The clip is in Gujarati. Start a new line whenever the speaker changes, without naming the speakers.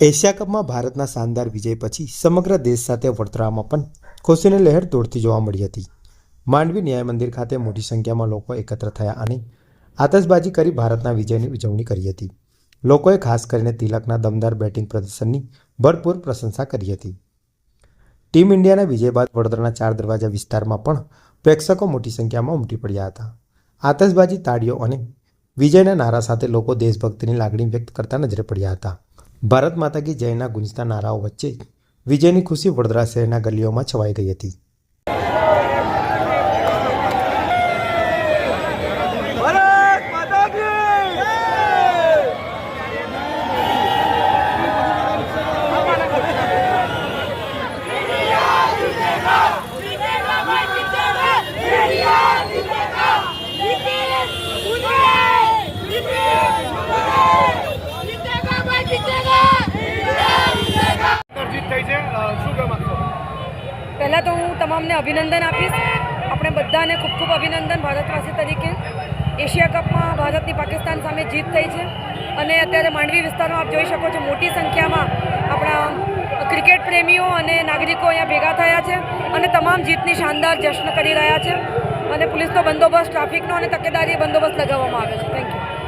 એશિયા કપમાં ભારતના શાનદાર વિજય પછી સમગ્ર દેશ સાથે વડોદરામાં પણ ખુશીની લહેર દોડતી જોવા મળી હતી. માંડવી ન્યાય મંદિર ખાતે મોટી સંખ્યામાં લોકો એકત્ર થયા અને આતશબાજી કરી ભારતના વિજયની ઉજવણી કરી હતી. લોકોએ ખાસ કરીને તિલકના દમદાર બેટિંગ પ્રદર્શનની ભરપૂર પ્રશંસા કરી હતી. ટીમ ઇન્ડિયાના વિજય બાદ વડોદરાના ચાર દરવાજા વિસ્તારમાં પણ પ્રેક્ષકો મોટી સંખ્યામાં ઉમટી પડ્યા હતા. આતશબાજી તાળીઓ અને વિજયના નારા સાથે લોકો દેશભક્તિની લાગણી વ્યક્ત કરતા નજરે પડ્યા હતા. ભારત માતા કી જયના ગુંજતા નારાઓ વચ્ચે વિજયની ખુશી વડોદરા શહેરના ગલીઓમાં છવાઈ ગઈ હતી
ભારત
પહેલાં તો હું તમામને અભિનંદન આપીશ. આપણે બધાને ખૂબ ખૂબ અભિનંદન ભારતવાસી તરીકે. એશિયા કપમાં ભારતની પાકિસ્તાન સામે જીત થઈ છે. અને અત્યારે માંડવી વિસ્તારમાં આપ જોઈ શકો છો મોટી સંખ્યામાં આપણા ક્રિકેટ પ્રેમીઓ અને નાગરિકો અહીંયા ભેગા થયા છે અને તમામ જીતની શાનદાર જશ્ન કરી રહ્યા છે. અને પોલીસનો બંદોબસ્ત, ટ્રાફિકનો અને તકેદારી બંદોબસ્ત લગાવવામાં આવ્યો છે. Thank you